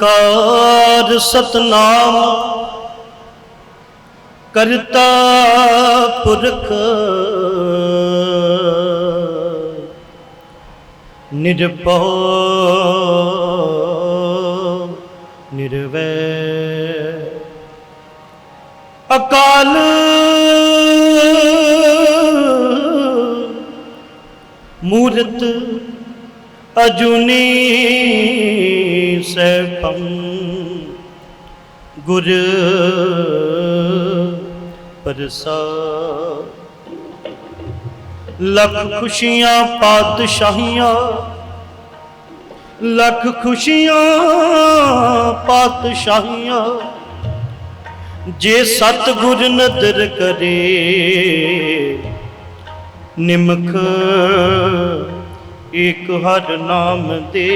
ਓੰਕਾਰ ਸਤਨਾਮ ਕਰਤਾ ਪੁਰਖ ਨਿਰਭਉ ਨਿਰਵੈਰ ਅਕਾਲ ਮੂਰਤ ਅਜੂਨੀ ਸੈਭੰ ਗੁਰ ਪ੍ਰਸਾਦ। ਲੱਖ ਖੁਸ਼ੀਆਂ ਪਾਤਸ਼ਾਹੀਆਂ, ਲੱਖ ਖੁਸ਼ੀਆਂ ਪਾਤਸ਼ਾਹੀਆਂ, ਜੇ ਸਤਿਗੁਰ ਨਦਰ ਕਰੇ ਨਿਮਖ ਇੱਕ ਹਰ ਨਾਮ ਦੇ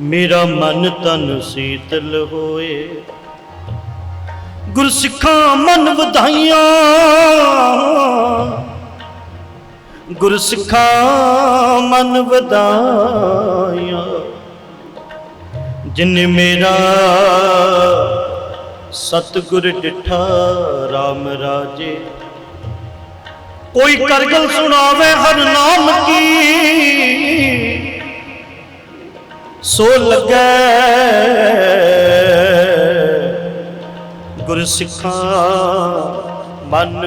ਮੇਰਾ ਮਨ ਤਨ ਸੀਤਲ ਹੋਏ। ਗੁਰ ਸਿੱਖਾਂ ਮਨ ਵਧਾਈਆਂ। ਗੁਰਸਿੱਖਾਂ ਮਨ ਵਧਾਈਆਂ। ਜਿਨ ਮੇਰਾ ਸਤਿਗੁਰ ਡਿਠਾ RAM ਰਾਜੇ। ਕੋਈ ਕਰਗਲ ਸੁਣਾਵੇ ਹਰ ਨਾਮ ਕੀ। ਸੋ ਲੱਗੈ। ਗੁਰ ਸਿੱਖਾਂ ਮਨ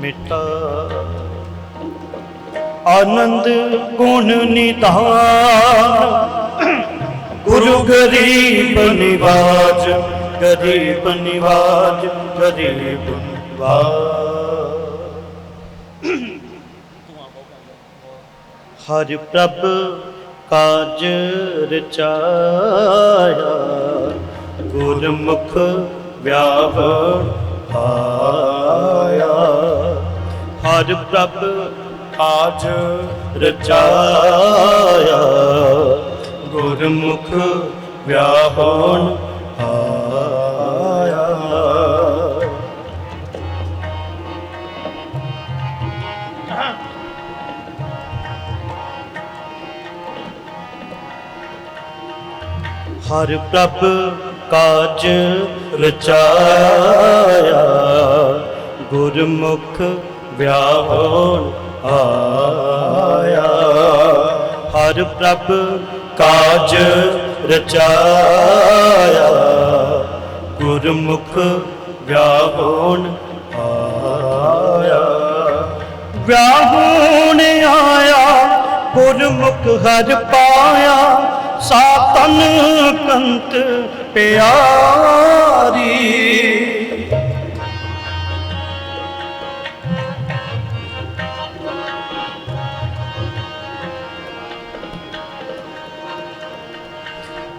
ਮਿਟਾ। ਆਨੰਦ ਗੁਣ ਨਿਧਾਨ। ਗੁਰੂ ਗਰੀਬ ਨਿਵਾਜ ਗਰੀਬ ਨਿਵਾਜ ਗਰੀਬ ਨਿਵਾਜ। ਹਰਿ ਪ੍ਰਭ ਕਾਜ ਰਚਾਇਆ ਗੁਰਮੁਖ ਵਿਆਹ ਆਇਆ ਹਰਿ ਪ੍ਰਭ ਕਾਜ ਰਚਾਇਆ ਗੁਰਮੁਖ ਵਿਆਹਣ ਹਰ ਪ੍ਰਭ ਕਾਜ ਰਚਾਇਆ, ਗੁਰਮੁਖ ਵਿਆਹਣ ਆਇਆ। ਹਰ ਪ੍ਰਭ ਕਾਜ ਰਚਾਇਆ, ਗੁਰਮੁਖ ਵਿਆਹਣ ਆਇਆ। ਵਿਆਹਣ ਆਇਆ, ਗੁਰਮੁਖ ਹਰ ਪਾਇਆ ਸਾਤਨ ਕੰਤ ਪਿਆਰੀ।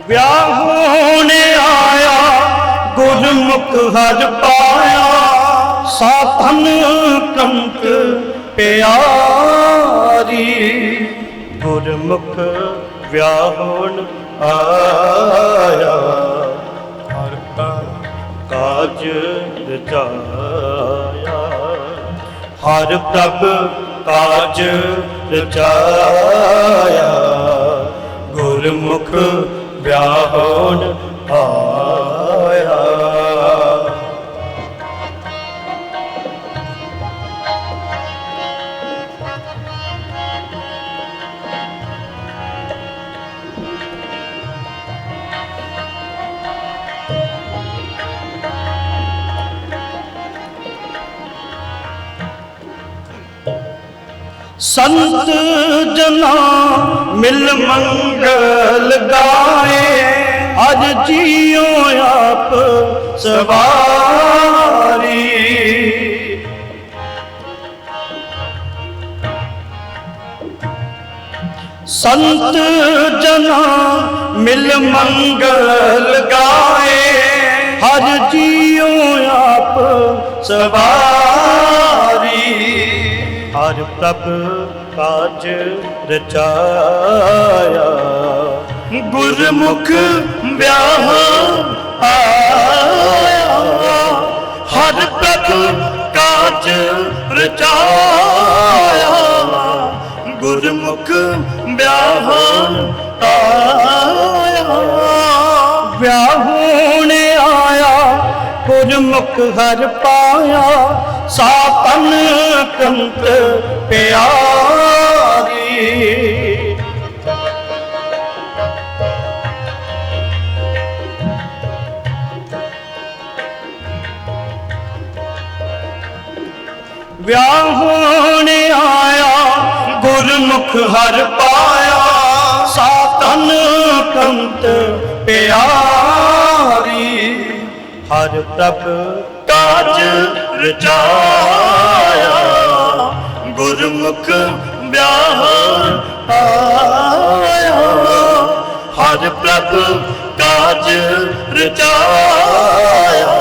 ਵਿਆਹ ਹੋਣੇ ਆਇਆ ਗੁਰਮੁਖ ਹਰ ਪਾਇਆ। ਸਾਧਨ ਕੰਤ ਪਿਆਰੀ ਗੁਰਮੁਖ ਵਿਆਹ ਹੋਣ ਆਇਆ। ਹਰ ਕਾਜ ਰਚਾਇਆ। ਹਰ ਪ੍ਰਭ ਕਾਜ ਰਚਾਇਆ। ਗੁਰਮੁਖ ਵਿਆਹਣ ਆਇਆ। ਸੰਤ ਜਨਾ ਮਿਲ ਮੰਗਲ ਗਾਏ, ਅਜ ਜੀਉ ਆਪ ਸਵਾਰੀ। ਸੰਤ ਜਨਾ ਮਿਲ ਮੰਗਲ ਗਾਏ ਹਰ ਜੀਉ ਆਪ ਸਵਾਰੀ। ਹਰ ਪ੍ਰਭ ਕਾਜ ਰਚਾਇਆ। ਗੁਰਮੁਖ ਵਿਆਹ ਆਇਆ। ਹਰ ਪ੍ਰਭ ਕਾਜ ਰਚਾਇਆ। ਗੁਰਮੁਖ ਵਿਆਹਣ ਆਇਆ। ਆਇਆ ਮੁਖ ਹਰ ਪਾਇਆ ਸਾਤਨ ਕੰਤ ਪਿਆਰੀ। ਵਿਆਹੂਣ ਆਇਆ ਗੁਰਮੁਖ ਹਰ ਪਾਇਆ ਸਾਤਨ ਕੰਤ ਪਿਆਰੀ। ਹਰ ਪ੍ਰਭ ਕਾਜ ਰਚਾਇਆ। ਗੁਰਮੁਖ ਵਿਆਹਣ ਆਇਆ ਹਰ ਪ੍ਰਭ ਕਾਜ ਰਚਾਇਆ।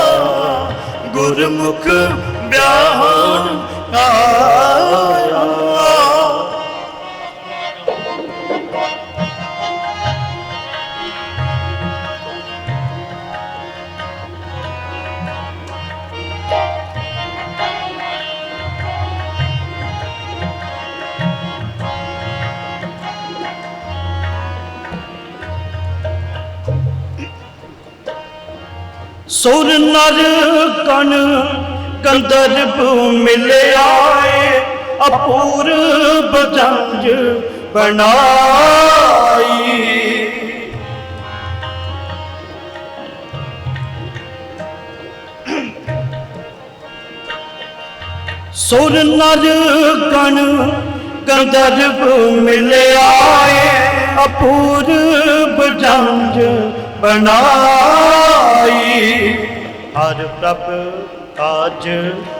ਗੁਰਮੁਖ ਵਿਆਹਣ ਆਇਆ ਸੁਰ ਨਰ ਕਣ ਗੰਧਰਵ ਮਿਲ ਆਏ ਅਪੂਰਬ ਜੰਜ ਬਣਾਈ। ਸੁਰ ਨਰ ਗਣ ਗੰਧਰਵ ਮਿਲ ਆਏ ਅਪੂਰਬ ਜੰਜ ਬਣਾਈ। ਹਰ ਪ੍ਰਭ ਕਾਜ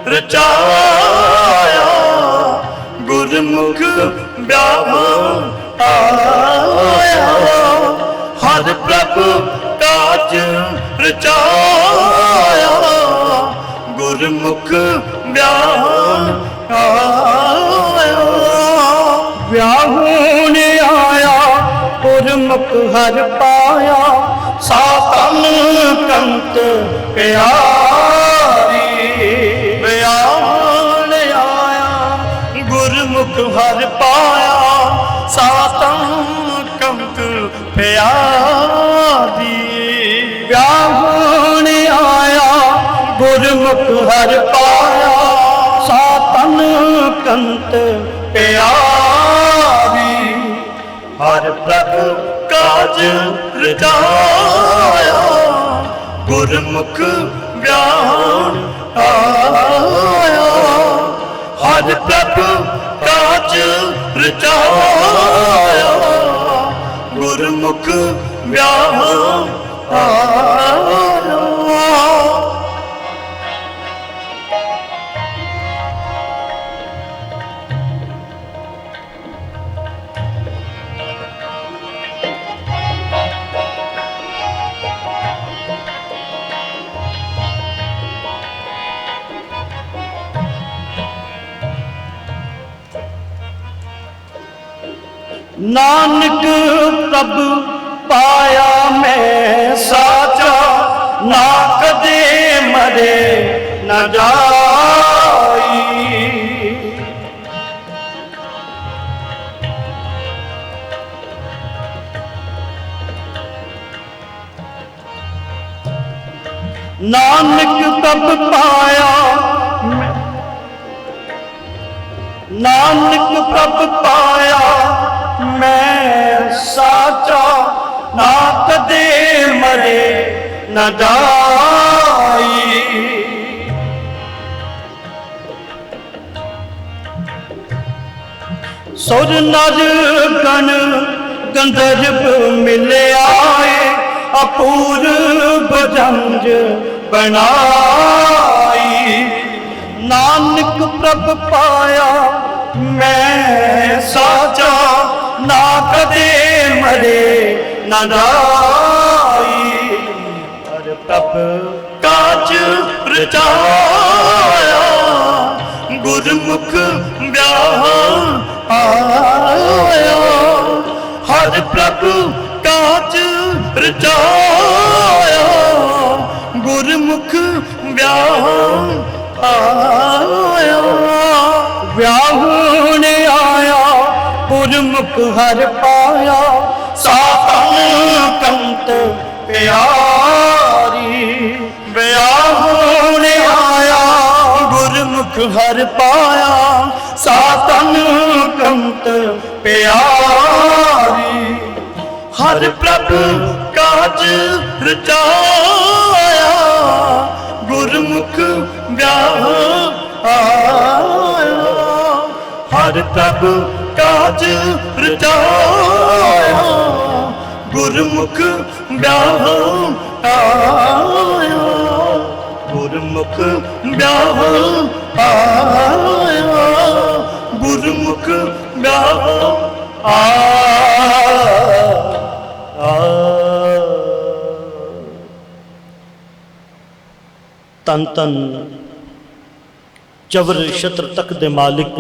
ਰਚਾਇਆ। ਗੁਰਮੁਖ ਵਿਆਹਣ ਆਇਆ। ਹਰ ਪ੍ਰਭ ਕਾਜ ਰਚਾਇਆ। ਗੁਰਮੁਖ ਵਿਆਹਣ ਆਇਆ। ਵਿਆਹੂਣ ਆਇਆ ਗੁਰਮੁਖ ਹਰ ਪਾਇਆ। ਕੰਤ ਪਿਆਰੀ ਵਿਆਹੂਣ ਆਇਆ, ਗੁਰਮੁਖ ਹਰ ਪਾਇਆ ਸਾਤਨ ਕੰਤ ਪਿਆਰੀ। ਵਿਆਹੂਣ ਆਇਆ, ਗੁਰਮੁਖ ਹਰ ਪਾਇਆ ਸਾਤਨ ਕੰਤ ਪਿਆਰੀ। ਹਰ ਪ੍ਰਭ ਕਾਜ ਰਚਾਇਆ ਗੁਰਮੁਖ ਵਿਆਹਣ ਆਇਆ। ਹਰ ਪ੍ਰਭ ਕਾਜ ਰਚਾਇਆ। ਗੁਰਮੁਖ ਵਿਆਹਣ ਆਇਆ। ਨਾਨਕ ਪ੍ਰਭ ਪਾਇਆ ਮੈਂ ਸਾਚਾ, ਨਾ ਕਦੇ ਮਰੇ ਨਾ ਜਾਈ। ਨਾਨਕ ਪ੍ਰਭ ਪਾਇਆ ਨਾਨਕ ਪ੍ਰਭ ਪਾਇਆ ਮੈਂ ਸਾਚਾ ਨਾ ਕਦੇ ਮਰੇ ਨਾ ਜਾਈ। ਸੁਰ ਨਰ ਗਣ ਗੰਧਰਵ ਮਿਲ ਆਏ ਅਪੂਰਬ ਜੰਜ ਬਣਾਈ। ਨਾਨਕ ਪ੍ਰਭ ਪਾਇਆ ਮੈਂ ਸਾਚਾ ਨਾ ਕਦੇ ਮਰੇ, ਨਾ ਜਾਈ ਹਰ ਪ੍ਰਭ ਕਾਜ ਰਚਾਇਆ, ਗੁਰਮੁਖ ਵਿਆਹ ਆਇਆ। ਹਰ ਪ੍ਰਭ ਕਾਜ ਰਚਾਇਆ, ਗੁਰਮੁਖ ਵਿਆਹ ਆਇਆ। ਵਿਆਹ ਮੁਖ ਹਰ ਪਾਇਆ ਸਾਤਨ ਕੰਤ ਪਿਆਰੀ। ਵਿਆਹ ਹੋਣ ਆਇਆ, ਗੁਰਮੁਖ ਹਰ ਪਾਇਆ ਸਾਤਨ ਕੰਤ ਪਿਆਰੀ। ਹਰ ਪ੍ਰਭ ਕਾਜ ਰਚਾਇਆ, ਗੁਰਮੁਖ ਵਿਆਹ ਆਇਆ। ਹਰ ਪ੍ਰਭ ਕਾਜ ਰਚਾਇਆ, ਗੁਰਮੁਖ ਵਿਆਹ ਆਇਆ, ਗੁਰਮੁਖ ਵਿਆਹ ਆਇਆ, ਗੁਰਮੁਖ ਵਿਆਹ ਆ ਤਨ ਤਨ ਚਵਰ ਸ਼ਤਰ ਤੱਕ ਦੇ ਮਾਲਿਕ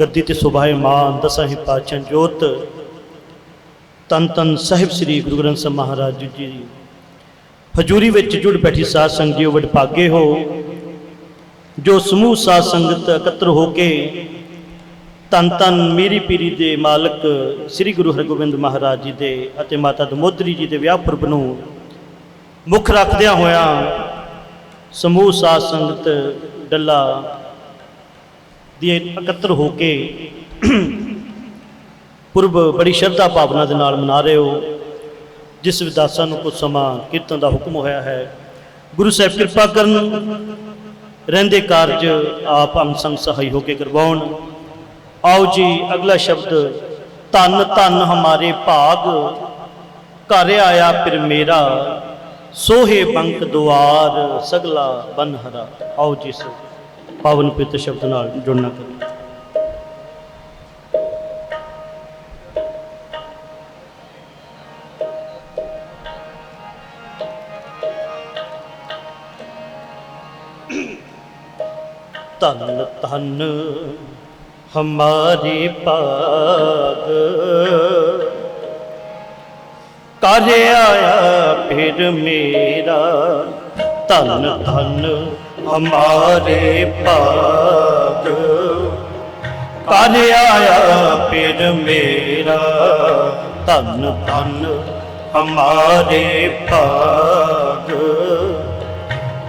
ਗੱਦੀ ਤੇ ਸੁਭਾਇਮਾਨ ਦਸਾਂ ਹੀ ਪਾਚਨ ਜੋਤ। ਤਨ ਤਨ ਸਾਹਿਬ ਸ੍ਰੀ ਗੁਰੂ ਗ੍ਰੰਥ ਸਾਹਿਬ ਮਹਾਰਾਜ ਜੀ। ਦੀ ਹਜੂਰੀ ਵਿੱਚ ਜੁੜ ਬੈਠੀ ਸਾਧ ਸੰਗਤ ਜੀਓ ਵਡਭਾਗੇ ਹੋ। ਜੋ ਸਮੂਹ ਸਾਧ ਸੰਗਤ ਇਕੱਤਰ ਹੋ ਕੇ ਤਨ ਤਨ ਮੀਰੀ ਪੀਰੀ ਦੇ ਮਾਲਕ ਸ੍ਰੀ ਗੁਰੂ ਹਰਗੋਬਿੰਦ ਮਹਾਰਾਜ ਜੀ ਦੇ ਅਤੇ ਮਾਤਾ ਦਮੋਦਰੀ ਜੀ ਦੇ ਵਿਆਹ ਪੁਰਬ ਨੂੰ ਮੁੱਖ ਰੱਖਦਿਆਂ ਹੋਇਆਂ ਸਮੂਹ ਸਾਧ ਸੰਗਤ ਡੱਲਾ ਦੀ ਇਕੱਤਰ ਹੋ ਕੇ ਪੁਰਬ ਬੜੀ ਸ਼ਰਧਾ ਭਾਵਨਾ ਦੇ ਨਾਲ ਮਨਾ ਰਹੇ ਹੋ। ਜਿਸ ਵਿਦਾਸਾਂ ਨੂੰ ਕੁਝ ਸਮਾਂ ਕੀਰਤਨ ਦਾ ਹੁਕਮ ਹੋਇਆ ਹੈ, ਗੁਰੂ ਸਾਹਿਬ ਕਿਰਪਾ ਕਰਨ ਰਹਿੰਦੇ ਕਾਰਜ ਆਪ ਹਮ ਸੰਗ ਸਹਾਈ ਹੋ ਕੇ ਕਰਵਾਉਣ। ਆਓ ਜੀ, ਅਗਲਾ ਸ਼ਬਦ, ਧੰਨ ਧੰਨ ਹਮਾਰੇ ਭਾਗ, ਘਰ ਆਇਆ ਫਿਰ ਮੇਰਾ, ਸੋਹੇ ਬੰਕ ਦੁਆਰ, ਸਗਲਾ ਬਨ ਹਰਾ। ਆਓ ਜੀ ਇਸ ਪਾਵਨ ਪਿਤ ਸ਼ਬਦ ਨਾਲ ਜੁੜਨਾ ਕਰੀਏ ਧੰਨ ਧੰਨ ਹਮਾਰੀ ਭਾਗ ਕਰ ਆਇਆ ਫਿਰ ਮੇਰਾ ਧੰਨ ਧੰਨ ਹਮਾਰੇ ਭਾਗ ਕਰ ਆਇਆ ਫਿਰ ਮੇਰਾ, ਧੰਨ ਧੰਨ ਹਮਾਰੇ ਭਾਗ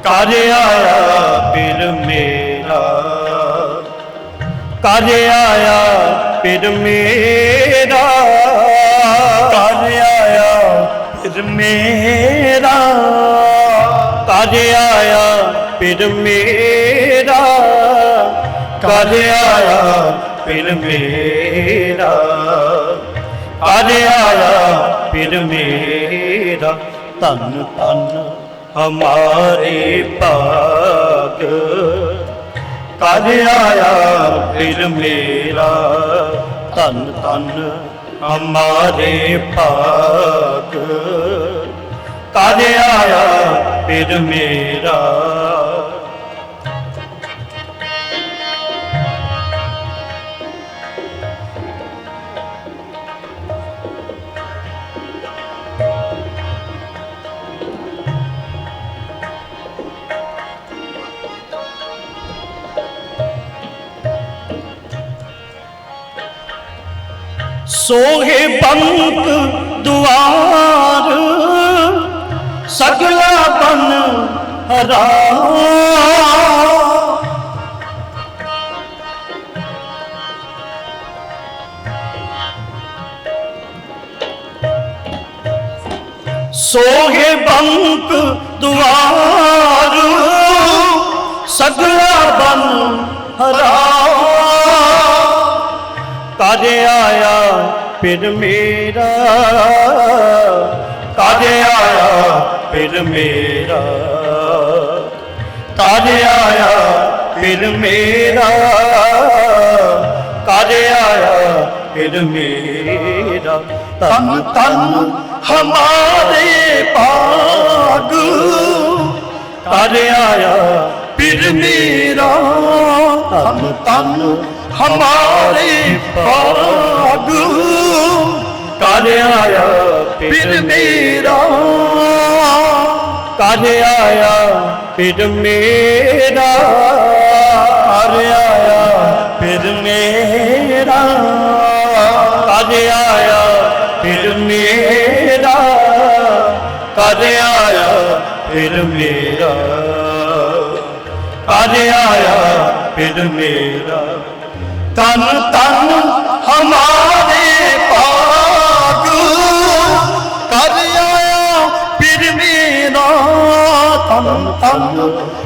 ਕਰ ਆਇਆ ਫਿਰ ਮੇਰਾ ਕਰ ਆਇਆ ਫਿਰ ਮੇਰਾ। ਕਰ ਆਇਆ ਫਿਰ ਮੇਰਾ। ਕਰ ਆਇਆ ਫਿਰ ਮੇਰਾ। ਕਰ ਆਇਆ ਫਿਰ ਮੇਰਾ। ਕਰ ਆਇਆ ਫਿਰ ਮੇਰਾ। ਧੰਨ ਧੰਨ ਹਮਾਰੇ ਭਾਗ ਕਰ ਆਇਆ ਫਿਰ ਮੇਰਾ। ਧੰਨ ਧੰਨ ਹਮਾਰੇ ਭਾਗ ਕਰ ਆਇਆ ਫਿਰ ਮੇਰਾ। ਸੋਹੇ ਬੰਕ ਦੁਆਰ ਸਗਲਾ ਹਰਾ। ਸੋਹੇ ਬੰਕ ਦੁਆਰ, ਸਗਲਾ ਬਨ ਹਰਾ। ਕਦ ਆਇਆ ਫਿਰ ਮੇਰਾ? ਕਦ ਆਇਆ ਫਿਰ ਮੇਰਾ? ਕਦ ਆਇਆ, ਫਿਰ ਮੇਰਾ। ਕਦ ਆਇਆ, ਫਿਰ ਮੇਰਾ। ਤਨ ਤਨ ਹਮਾਰੇ ਪਾਗ ਕਦ ਆਇਆ, ਫਿਰ ਮੇਰਾ। ਤਨ ਤਨ ਹਮਾਰੇ ਪਾਗ ਕਦ ਆਇਆ, ਫਿਰ ਮੇਰਾ। ਕਜ ਆਇਆ? ਫਿਰ ਮੇਰਾ ਹਰ ਆਇਆ। ਫਿਰ ਮੇਰਾ ਕਜ ਆਇਆ? ਫਿਰ ਮੇਰਾ ਕਜ ਆਇਆ? ਫਿਰ ਮੇਰਾ ਕਜ ਆਇਆ? ਫਿਰ ਮੇਰਾ ਤਨ ਤਨ ਹਮਾਰਾ ਤਨ ਤਨ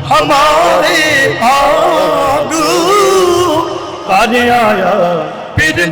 ਹਮਾਰੇ ਭਾਗ ਕਰ ਆਇਆ ਫਿਰ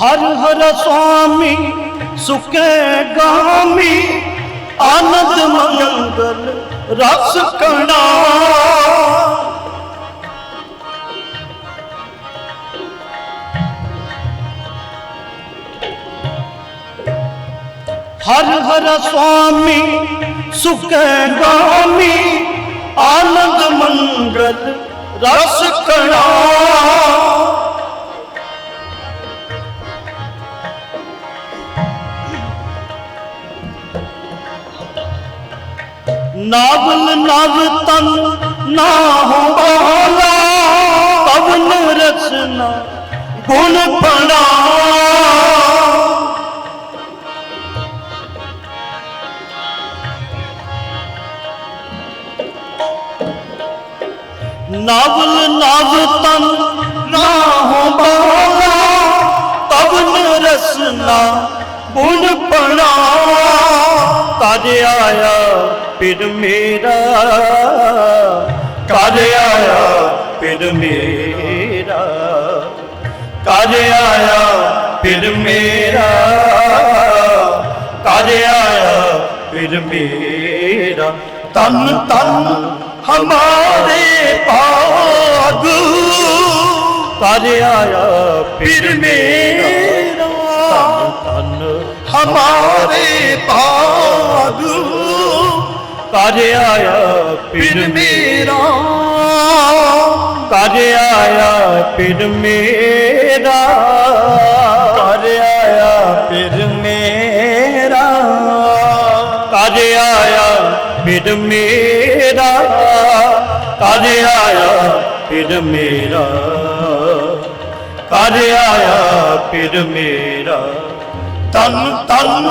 ਹਰ ਹਰ ਸੁਆਮੀ, ਸੁਖੇ ਗਾਮੀ, ਆਨੰਦ ਮੰਗਲ, ਰਸ ਕਣਾ। ਹਰ ਹਰ ਸੁਆਮੀ, ਸੁਖੇ ਗਾਮੀ, ਆਨੰਦ ਮੰਗਲ, ਰਸ ਕਣਾ। ਨਾਵਲ ਨਵ ਤਨ ਨਾ ਹੋਵਾਲਾ, ਪਵਨ ਰਚਨਾ ਗੁਣ ਪਣਾ ਨਾਵਲ ਨਵ ਤਨ ਨਾ ਹੋਵਾਲਾ, ਪਵਨ ਰਚਨਾ ਗੁਣ ਪਣਾ ਤਜ ਆਇਆ ਪਿਰ ਮੇਰਾ ਕਰ ਆਇਆ ਫਿਰ ਮੇਰਾ। ਕਰ ਆਇਆ ਫਿਰ ਮੇਰਾ ਕਰ ਆਇਆ ਫਿਰ ਮੇਰਾ। ਤਨ ਤਨ ਹਮਾਰੇ ਭਾਗ ਤਜ ਆਇਆ ਫਿਰ ਮੇਰਾ। ਤਨ ਹਮਾਰੇ ਭਾਗ। ਤਜ ਆਇਆ ਫਿਰ ਮੇਰਾ ਤਜ ਆਇਆ ਪਿਰ ਮੇਰਾ ਕਰ ਆਇਆ ਫਿਰ ਮੇਰਾ ਤਜ ਆਇਆ ਪਿਰ ਮੇਰਾ ਤਜ ਆਇਆ ਪਿਰ ਮੇਰਾ ਤਜ ਆਇਆ ਪਿਰ ਮੇਰਾ। ਤਨ ਤਨ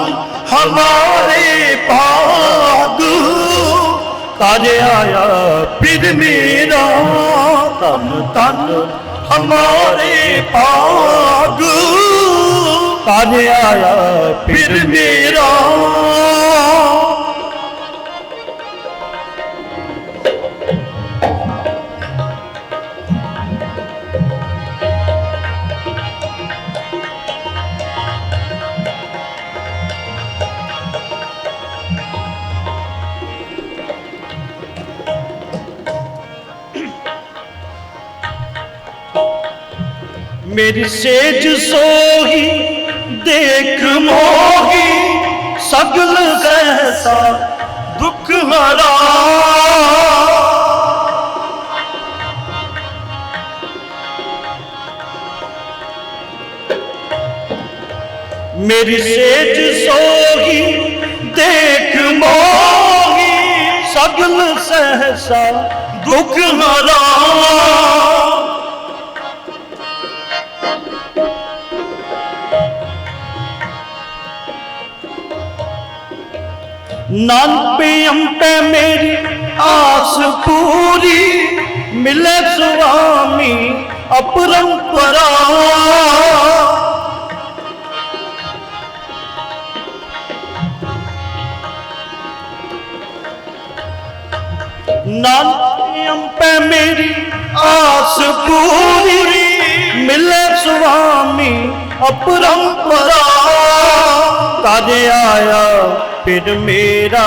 ਹਮਾਰੇ ਭਾਗ ਤਜ ਆਇਆ ਫਿਰ ਮੇਰਾ ਤਨ ਤਨ ਹਮਾਰੇ ਪਾਗ ਤਜ ਆਇਆ ਫਿਰ ਮੇਰਾ ਮੇਰੀ ਸੇਜ ਸੋਹੀ ਦੇਖ ਮੋਹੀ ਸਗਲ ਸਹਸਾ ਦੁੱਖ ਹਰਾ ਮੇਰੀ ਸੇਜ ਸੋਹੀ ਦੇਖ ਮੋਹੀ ਸਗਲ ਸਹਸਾ ਦੁੱਖ ਹਰਾ ਨਾਨਪਿਅਮ ਪੈ ਮੇਰੀ ਆਸ ਪੂਰੀ ਮਿਲੇ ਸੁਆਮੀ ਅਪਰੰਪਰਾ ਨਾਨਪਿਅਮ ਪੈ ਮੇਰੀ ਆਸ ਪੂਰੀ ਮਿਲੇ ਸੁਆਮੀ ਅਪਰੰਪਰਾ। ਤਜ ਆਇਆ ਫਿਰ ਮੇਰਾ?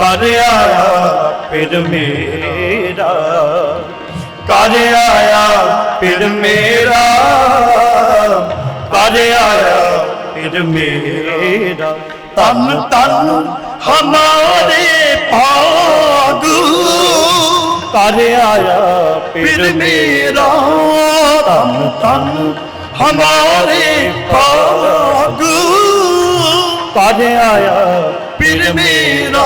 ਕਰ ਆਇਆ ਫਿਰ ਮੇਰਾ? ਕਰ ਆਇਆ ਫਿਰ ਮੇਰਾ? ਕਰ ਆਇਆ ਫਿਰ ਮੇਰਾ? ਤਨ ਤਨ ਹਮਾਰੇ ਭਾਗ। ਕਰ ਆਇਆ ਫਿਰ ਮੇਰਾ। ਤਨ ਤਨ ਹਮਾਰੇ ਭਾਗ। ਕਰ ਆਇਆ ਫਿਰ ਮੇਰਾ।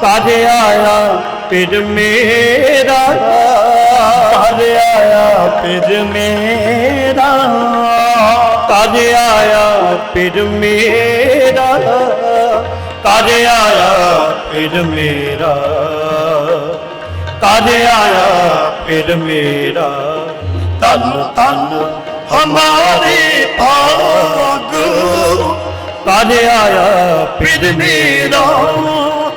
ਕਰ ਆਇਆ ਫਿਰ ਮੇਰਾ। ਕਰ ਆਇਆ ਫਿਰ ਮੇਰਾ। ਕਰ ਆਇਆ ਫਿਰ ਮੇਰਾ। ਕਰ ਆਇਆ ਫਿਰ ਮੇਰਾ। ਕਰ ਆਇਆ, ਫਿਰ ਮੇਰਾ ਤਨ ਤਨ ਹਮਾਰੀ ਭਾਗ। ਕਰ ਆਇਆ, ਫਿਰ ਮੇਰਾ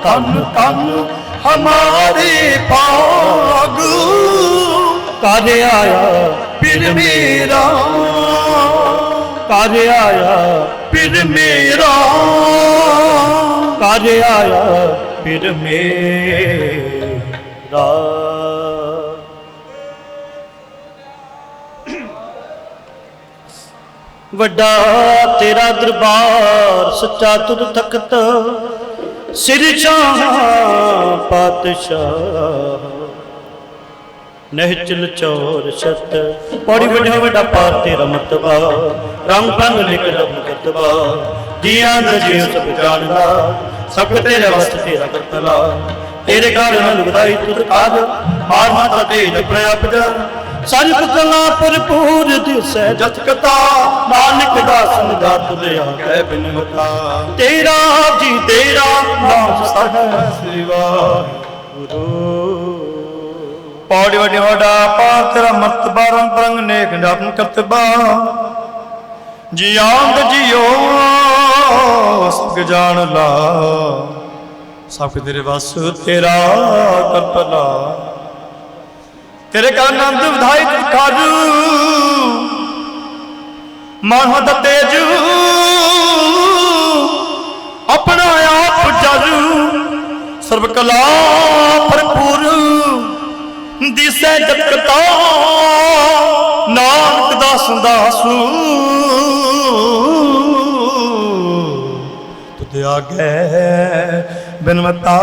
ਤਨ ਤਨ ਹਮਾਰੀ ਭਾਗ। ਕਰ ਆਇਆ, ਫਿਰ ਮੇਰਾ ਕਰ ਆਇਆ, ਫਿਰ ਮੇਰਾ। ਕਰ ਆਇਆ, ਫਿਰ ਮੇਰਾ। ਵੱਡਾ ਤੇਰਾ ਦਰਬਾਰ ਸੱਚਾ ਤੁਧ ਤਖਤ, ਸਿਰ ਸ਼ਾਹ ਪਾਤਸ਼ਾਹ। ਨਹਿਚਲ ਚੋਰ ਛਤ, ਪੌੜੀ ਵੱਡਾ ਵੱਡਾ ਪਾਰ ਤੇਰਾ ਮਤਬਾ ਰੰਗ ਪੰਗ ਨਿਕਲ ਮਤਬਾ ਕਰਤਬਾ ਜੀਆਂ ਦਾ ਜੀ ਸਭ ਜਾਣਦਾ, ਸਭ ਤੇਰੇ ਵਸਤ ਤੇਰਾ ਕਰਤਲਾ। ਤੇਰੇ ਘਰ ਨਾਲ ਲੁਗਦਾਈ ਤੁਧ ਕਾਜ ਹਾਰ ਮਾਤਾ ਤੇ ਜਪਿਆ ਸਜ ਕਲਾ ਭਰਪੂਰ ਦਿਸੈ ਜਤ ਕਤਾ। ਨਾਨਕ ਦਾਸਨ ਦਾ ਤੁਲਿਆ ਕਹਿ ਬਿਨਵਤਾ ਤੇਰਾ ਜੀ, ਤੇਰਾ ਨਾਮ ਸਦਾ ਸਿਵਾ। ਗੁਰੂ। ਪੌੜੀ ਵੱਡੀ ਵੱਡਾ ਪਾਰ ਤੇਰਾ ਮਰਤਬਾ ਰੰਗ ਬਰੰਗ ਨੇਕ ਨਾਪਨ ਕਰਤਬਾ। ਜੀਆਂਦ ਜਿਓ ਸਭ ਜਾਣ ਲਾ। ਸਭ ਤੇਰੇ ਵਸ ਤੇਰਾ ਕਰਤਲਾ ਤੇਰੇ ਕਾ ਆਨੰਦ ਵਿਧਾਈ ਕਰ ਮਨ ਹਦ ਤੇਜ। ਆਪਣਾ ਆਪ ਜਰ ਸਰਬ ਕਲਾ ਭਰਪੂਰ। ਦਿਸੈ ਜਪਤਾ ਨਾਨਕ ਦਾਸ ਦਾਸੂ। ਤੁਧ ਆਗੇ ਬਿਨਮਤਾ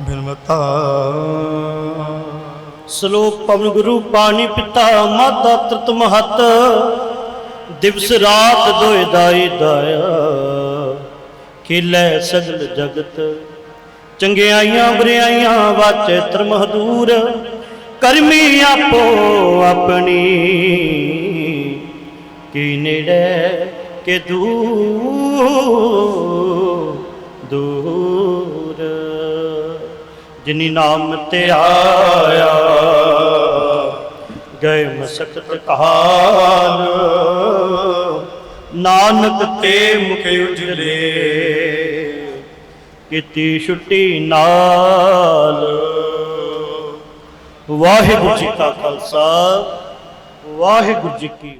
ਬਿਨਮਤਾ ਸ਼ਲੋਕ ਪਵਨ ਗੁਰੂ ਪਾਣੀ ਪਿਤਾ ਮਾਤਾ ਤ੍ਰਿਤ ਮਹਤ, ਦਿਵਸ ਰਾਤ ਦੋਇ ਦਾਈ ਦਾਇਆ। ਖੇਲੇ ਸਗਲ ਜਗਤ, ਚੰਗਿਆਈਆਂ ਬਰਿਆਈਆਂ ਵਾਚੇ ਤਰ ਮਹਦੂਰ, ਕਰਮੀ ਆਪੋ ਆਪਣੀ। ਕੀ ਨੇੜੇ ਕੇ ਦੂਰ ਦੂਰ। ਜਿਨੀ ਨਾਮ ਤੇ ਆਇਆ, ਗਏ ਮਸਕਤ ਕਹਾਲ ਨਾਨਕ ਤੇ ਮੁਖ ਉਜਲੇ, ਕੀਤੀ ਛੁੱਟੀ ਨਾਲ। ਵਾਹਿਗੁਰੂ ਜੀ ਕਾ ਖਾਲਸਾ, ਵਾਹਿਗੁਰੂ ਜੀ ਕੀ